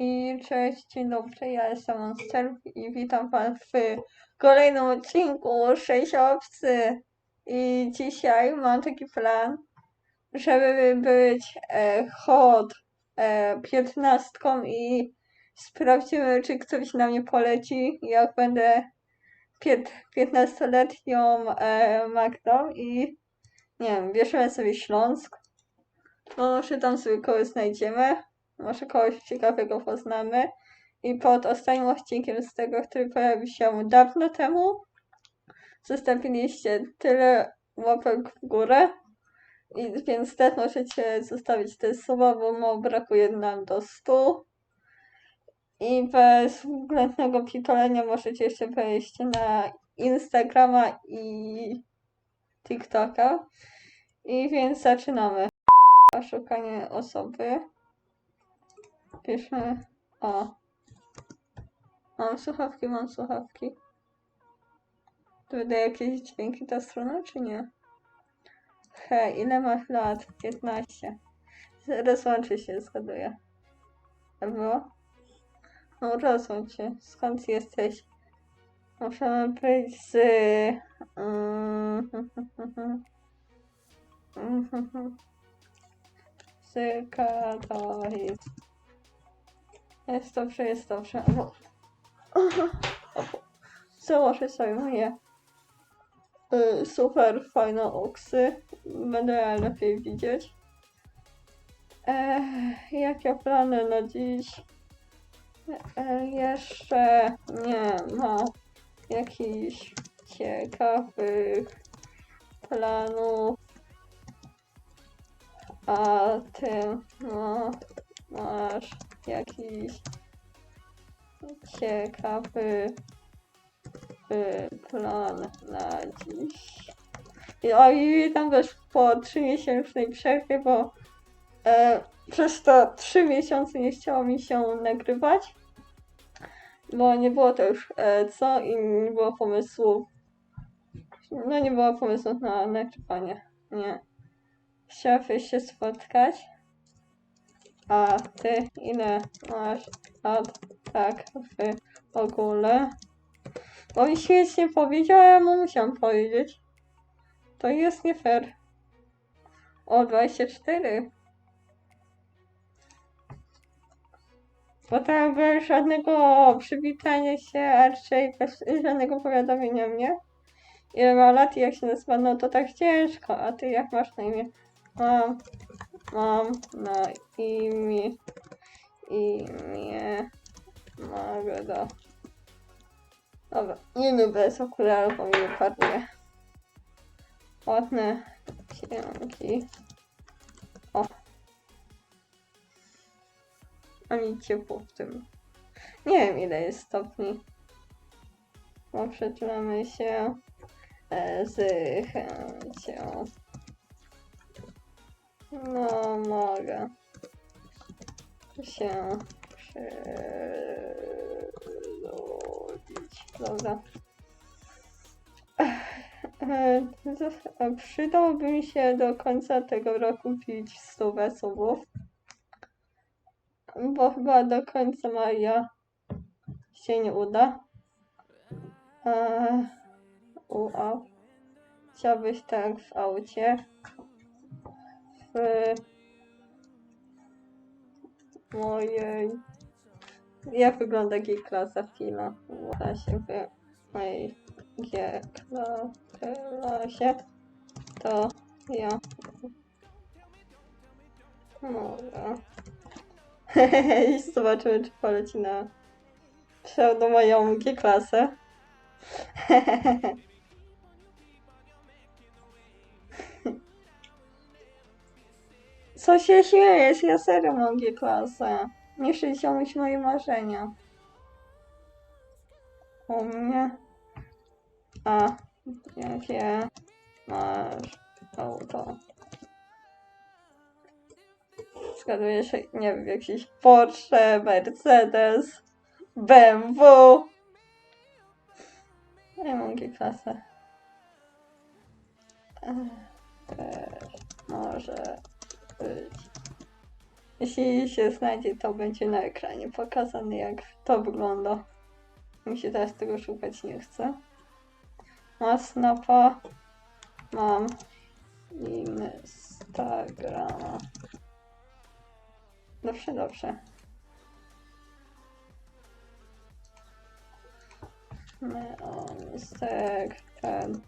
I cześć, dzień dobry, ja jestem Monster i witam Was w kolejnym odcinku 6 obcy. I dzisiaj mam taki plan, żeby być e, hot e, 15 i sprawdzimy, czy ktoś na mnie poleci, jak będę pięt- 15-letnią e, Magdą i nie wiem, bierzemy sobie Śląsk. No, tam sobie kogoś znajdziemy. Może kogoś ciekawego poznamy. I pod ostatnim odcinkiem z tego, który pojawił się dawno temu, zostawiliście tyle łapek w górę. I, więc też możecie zostawić te słowa, bo brakuje nam do 100. I bez względnego pitolenia możecie jeszcze wejść na Instagrama i TikToka. I więc zaczynamy. Szukanie osoby. Piszmy. O. Mam słuchawki, mam słuchawki. To wydaje jakieś dźwięki ta strona, czy nie? Hej, ile masz lat? 15. Rozłączy się, zgaduję. Ewo? No, rozłącz się. Skąd jesteś? Możemy być z... Mm, z Katowic. Jest dobrze, jest dobrze. O. Założę sobie moje y, super fajne oksy. Będę lepiej widzieć. E, jakie plany na dziś? E, jeszcze nie ma jakichś ciekawych planów. A ty no, masz jakiś ciekawy plan na dziś. I, o, i witam też po 3-miesięcznej przerwie, bo e, przez to 3 miesiące nie chciało mi się nagrywać, bo nie było to już e, co i nie było pomysłów. No nie było pomysłów na nagrywanie. Nie. Chciałabyś się spotkać? A ty ile masz lat tak w ogóle? Bo mi świetnie powiedział, a ja mu musiałam powiedzieć. To jest nie fair. O, 24. Bo tam bez żadnego przywitania się, a raczej bez żadnego powiadomienia mnie. Ile ma lat i jak się nazywa, no to tak ciężko. A ty jak masz na imię? Mam, mam na imię, imię Magda. Dobra, nie lubię bez okularów, bo mi wypadnie. Ładne cienki. O. A mi ciepło w tym. Nie wiem ile jest stopni. Bo się e, z chęcią. No, mogę się przerodzić. Dobra. Przydałoby mi się do końca tego roku pić 100 wesołów. Bo chyba do końca maja się nie uda. E, ua. Chciałbyś tak w aucie. W mojej. Jak wygląda G-klasa w kino? Właśnie w mojej G-klasie to ja mogę. I zobaczymy, czy poleci na pseudo moją G-klasę. Co się śmiejesz? Ja serio mam G-klasę. Nie spełnić moje marzenia. U mnie? A, jakie masz auto? Zgaduję się, nie wiem, jakiś Porsche, Mercedes, BMW. Ja mam G-klasę. Też może Jeśli się znajdzie, to będzie na ekranie pokazane, jak to wygląda. Mi się teraz tego szukać nie chce. Ma snapa. Mam Instagrama. Dobrze, dobrze. My on stek ten.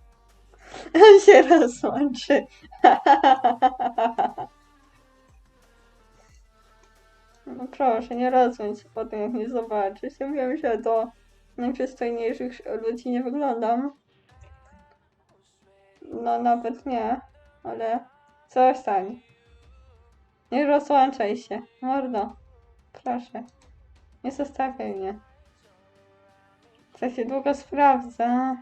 Się rozłączy. No proszę, nie rozłącz się potem, jak mnie zobaczysz. Ja wiem, że do najprzystojniejszych ludzi nie wyglądam. No nawet nie, ale zostań. Nie rozłączaj się, mordo. Proszę. Nie zostawiaj mnie. To się długo sprawdza.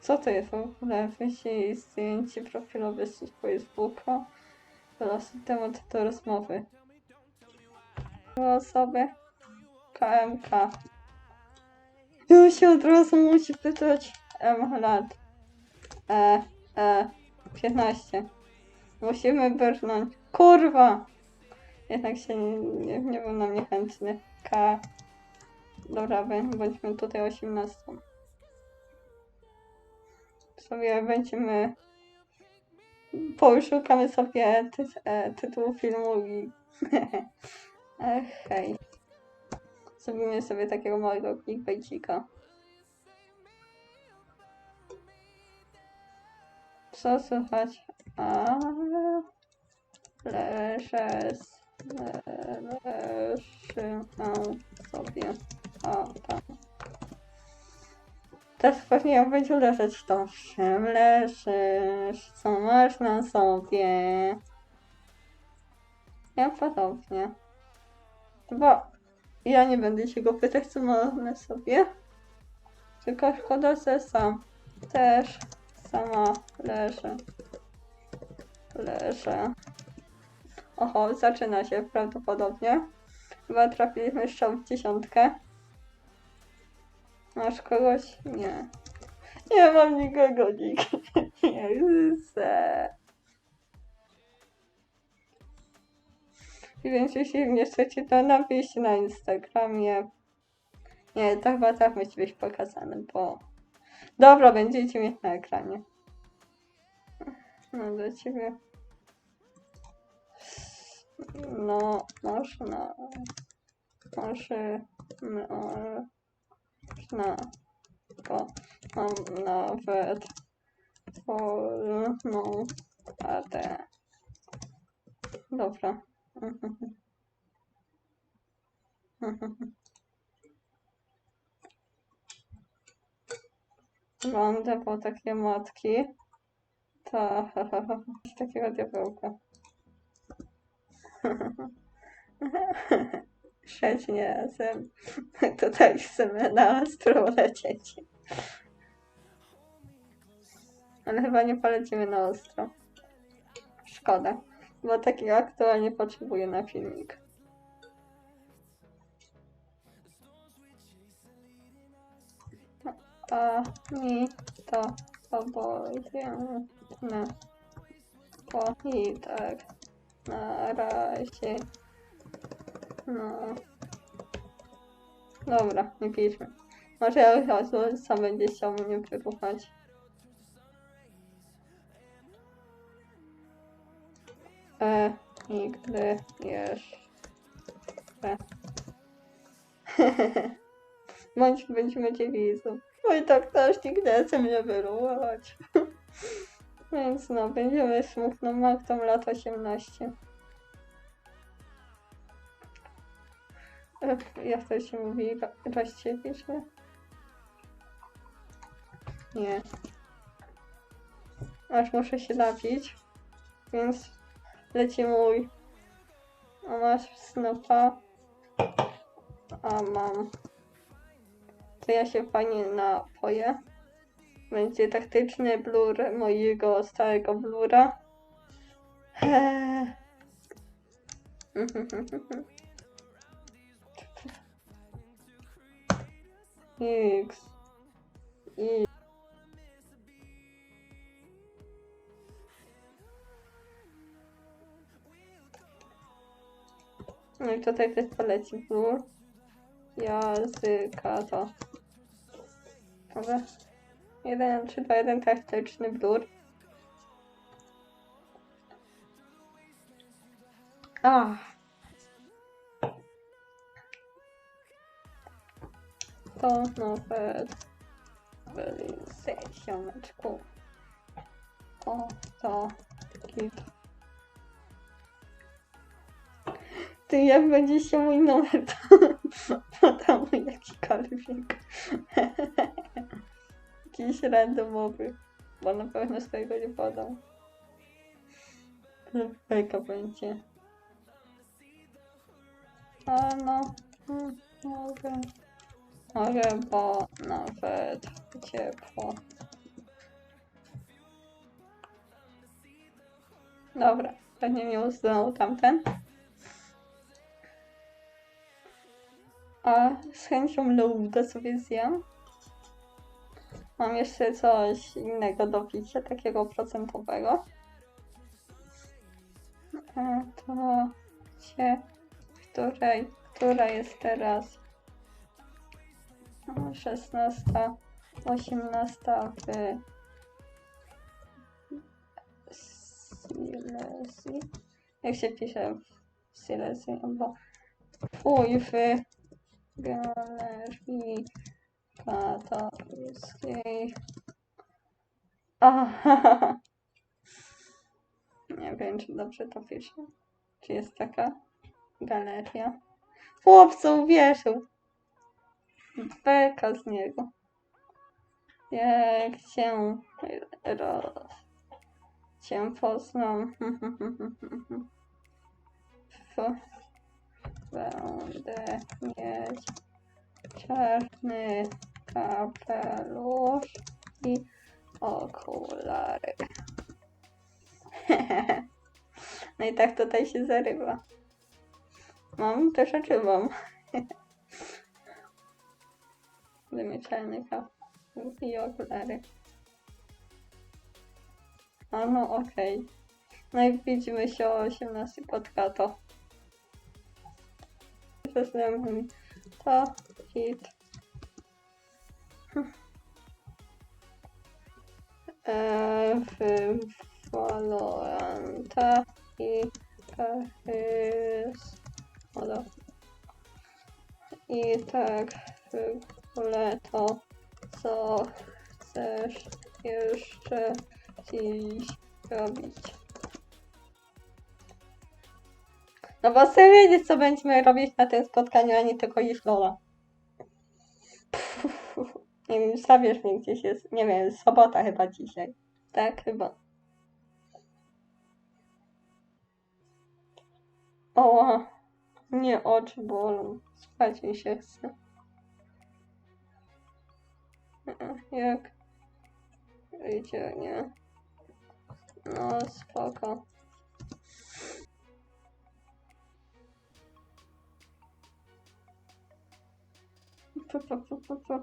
Co to jest w ogóle? Wyślij zdjęcie profilowe z Facebooka. Wylosuj temat do rozmowy. Osoby. KMK. Już się od razu musi pytać. M lat. E, e, 15. Musimy brnąć. Kurwa! Jednak się nie, nie, nie był na mnie chętny. K. Dobra, bądźmy tutaj 18. Sobie będziemy. Poszukamy sobie ty, e, tytułu filmu i. e, hej. Zrobimy sobie takiego małego clickbaitika. Co słychać? A s- leży sobie. O, tam. Teraz pewnie jak będzie leżeć, to czym leżysz? Co masz na sobie? Ja podobnie. Bo ja nie będę się go pytać, co ma na sobie. Tylko szkoda, że sam też sama leży. Leżę. Oho, zaczyna się prawdopodobnie. Chyba trafiliśmy strzał w dziesiątkę. Masz kogoś? Nie. Nie mam nikogo, nikt. Nie Więc jeśli mnie chcecie, to napiszcie na Instagramie. Nie, to chyba tak musi być pokazane, bo... Dobra, będziecie mieć na ekranie. No do ciebie. No, można. Może. No, na. To mam nawet. Polną radę. Dobra. Mam depo takie matki. Ta, takiego diabełka. Trzecim razem tutaj chcemy na ostro lecieć. Ale chyba nie polecimy na ostro. Szkoda, bo takiego aktualnie potrzebuję na filmik. A mi to obojętne. Bo i tak na razie. No. Dobra, nie piszmy. Może ja razu sam będzie chciał mnie wyruchać. E, nigdy jeszcze. Bądź będziemy dziewicą. No i tak też nigdy chce mnie wyruchać. Więc no, będziemy smutną Magdą lat 18. Ech, Jak to się mówi? Rozciepicznie? Nie. Aż muszę się napić. Więc leci mój. A masz snopa? A mam. To ja się fajnie napoję. Będzie taktyczny blur mojego starego blura. Eee. X. I. tutaj też poleci blur. Języka to. Dobra. 1, 3, 2, 1 taktyczny blur. Ach. To nowe byli ziomeczku. O, to git. Ty jak będzie się mój numer, to podam mu jakikolwiek. Jakiś randomowy. Bo na pewno swojego nie podam. Fejka będzie. A no, mogę. Mogę, bo nawet ciepło. Dobra, pewnie mi uznał tamten. A z chęcią lubię sobie zjem. Mam jeszcze coś innego do picia, takiego procentowego. To się, której, która jest teraz no, 16, 18 w Silesii. Jak się pisze w Silesii? Bo fuj, w Galerii Katolickiej. Aha. Nie wiem, czy dobrze to piszę. Czy jest taka galeria? Chłopcu uwierzył. Beka z niego. Jak cię roz... cię poznam. Będę mieć czarny kapelusz i okulary. No i tak tutaj się zarywa. Mam te rzeczy mam. Wymyczalny kapelusz i okulary. A no okej. No i widzimy się o 18 pod kato. Zastanawiam to hit. Valoranta i Paris. Moda. I tak w ogóle to co chcesz jeszcze dziś robić? No bo chcę wiedzieć, co będziemy robić na tym spotkaniu, a nie tylko iść Lola. Nie wiem, zabierz mnie gdzieś jest, nie wiem, sobota chyba dzisiaj. Tak, chyba. O, nie oczy bolą. Spać mi się chce. Jak wyjdzie, nie? No, spoko. Pu, pu, pu, pu, pu.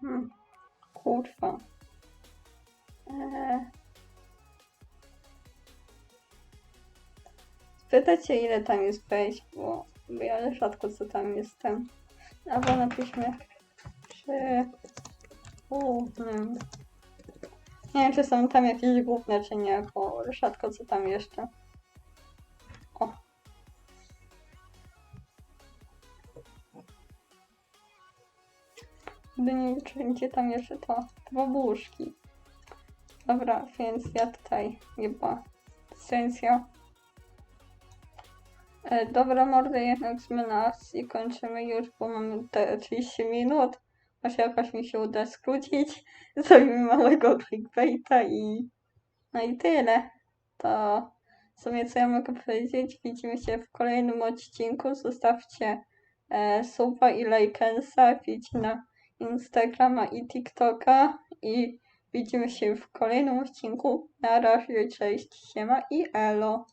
Hmm. Kurwa. Eee. Spytać się ile tam jest wejść, bo, ja rzadko co tam jestem. Albo napiszmy przy głównym. Nie wiem, czy są tam jakieś główne, czy nie, bo rzadko co tam jeszcze. O. Gdy czy gdzie tam jeszcze to? Te babuszki. Dobra, więc ja tutaj chyba sensja. E, dobra, mordy, jednak nas i kończymy już, bo mamy te 30 minut. Może jakoś mi się uda skrócić. Zrobimy małego clickbaita i no i tyle. To w sumie co ja mogę powiedzieć. Widzimy się w kolejnym odcinku. Zostawcie e, suba i lajkensa. Wjdźcie na Instagrama i TikToka i widzimy się w kolejnym odcinku. Na razie, cześć, siema i elo.